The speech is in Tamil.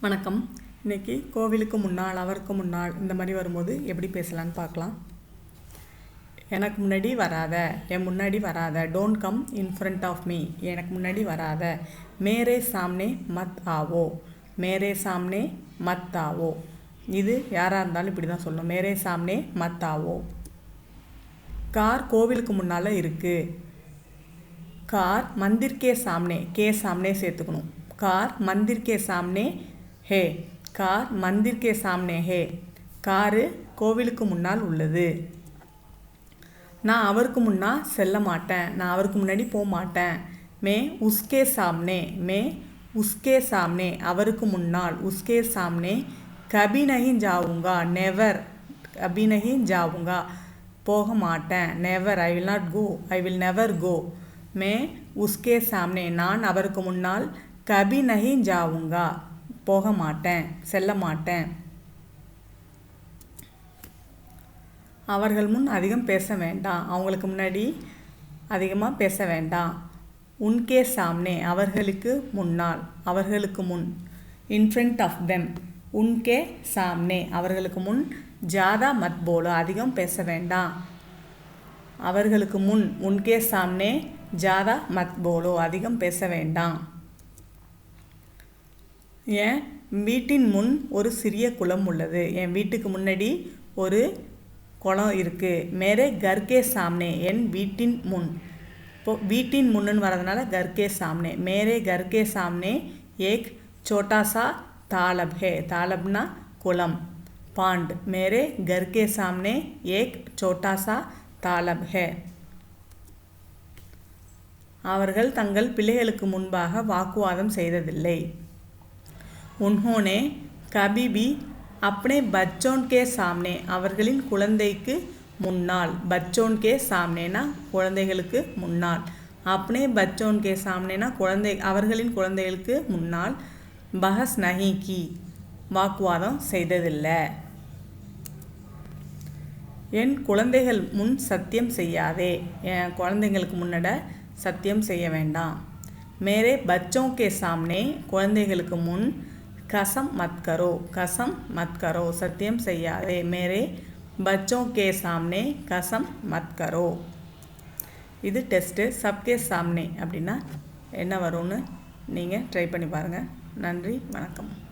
வணக்கம். இன்றைக்கி கோவிலுக்கு முன்னால் அவருக்கு முன்னால் இந்த மாதிரி வரும்போது எப்படி பேசலான்னு பார்க்கலாம். எனக்கு முன்னாடி வராத என் முன்னாடி வராத don't come in front of me எனக்கு முன்னாடி வராத மேரே சாம்னே மத் ஆவோ. மேரே சாம்னே மத் ஆவோ. இது யாராக இருந்தாலும் இப்படி தான் சொல்லணும். மேரே சாம்னே மத் ஆவோ. கார் கோவிலுக்கு முன்னால் இருக்குது கார் மந்திர்கே சாம்னே கே சாம்னே சேர்த்துக்கணும். கார் மந்திர்கே சாம்னே ஹே கார் மந்திர்கே சாம்னே ஹே. காரு கோவிலுக்கு முன்னால் உள்ளது. நான் அவருக்கு முன்னால் செல்ல மாட்டேன். நான் அவருக்கு முன்னாடி போக மாட்டேன். மே உஸ்கே சாம்னே மே உஸ்கே சாம்னே அவருக்கு முன்னால் உஸ்கே சாம்னே. கபி ஜாவுங்கா நெவர் கபி ஜாவுங்கா போக மாட்டேன். Never I will not go I will never go மே உஸ்கே சாம்னே நான் அவருக்கு முன்னால் கபி நஹி ஜாவுங்கா. போக மாட்டேன் செல்ல மாட்டேன் அவர்கள் முன் அதிகம் பேச வேண்டாம் அவங்களுக்கு முன்னாடி அதிகமாக பேச வேண்டாம் உன்கே சாம்னே அவர்களுக்கு முன்னால் அவர்களுக்கு முன் இன்ஃப்ரண்ட் ஆஃப் தெம் உன்கே சாம்னே அவர்களுக்கு முன் ஜாதா மத் போலோ அதிகம் பேச வேண்டாம் அவர்களுக்கு முன் உன்கே சாம்னே ஜாதா மத் போலோ அதிகம் பேச வேண்டாம். என் வீட்டின் முன் ஒரு சிறிய குளம் உள்ளது. என் வீட்டுக்கு முன்னாடி ஒரு குளம் இருக்குது மேரே கர்கே சாம்னே என் வீட்டின் முன். இப்போ வீட்டின் முன்னுன்னு வரதுனால கர்கே சாம்னே. மேரே கர்கே சாம்னே ஏக் சோட்டாசா தாலப் ஹே தாலப்னா குளம். பாண்ட். மேரே கர்கே சாம்னே ஏக் சோட்டாசா தாலப் ஹே. அவர்கள் தங்கள் பிள்ளைகளுக்கு முன்பாக வாக்குவாதம் செய்ததில்லை. உன்ஹோனே கபிபி அப்னே பச்சோன் கே சாம்னே அவர்களின் குழந்தைக்கு முன்னால். பச்சோன் கே சாம்னேனா குழந்தைகளுக்கு முன்னால். அப்னே பச்சோன் கே சாம்னேனா குழந்தை அவர்களின் குழந்தைகளுக்கு முன்னால். பஹஸ் நஹி கி வாக்குவாதம் செய்ததில்லை. என் குழந்தைகள் முன் சத்தியம் செய்யாதே. என் குழந்தைங்களுக்கு முன்னட சத்தியம் செய்ய வேண்டாம். மேரே பச்சோன்கே சாம்னே குழந்தைகளுக்கு முன் கசம் மத்கரோ கசம் மத்கரோ சத்தியம் செய்யாதே மேரே பச்சோ கே சாம்னே கசம் மத்கரோ. இது டெஸ்ட்டு சப்கே சாம்னே. அப்படின்னா என்ன வரும்னு நீங்கள் ட்ரை பண்ணி பாருங்கள் நன்றி வணக்கம்.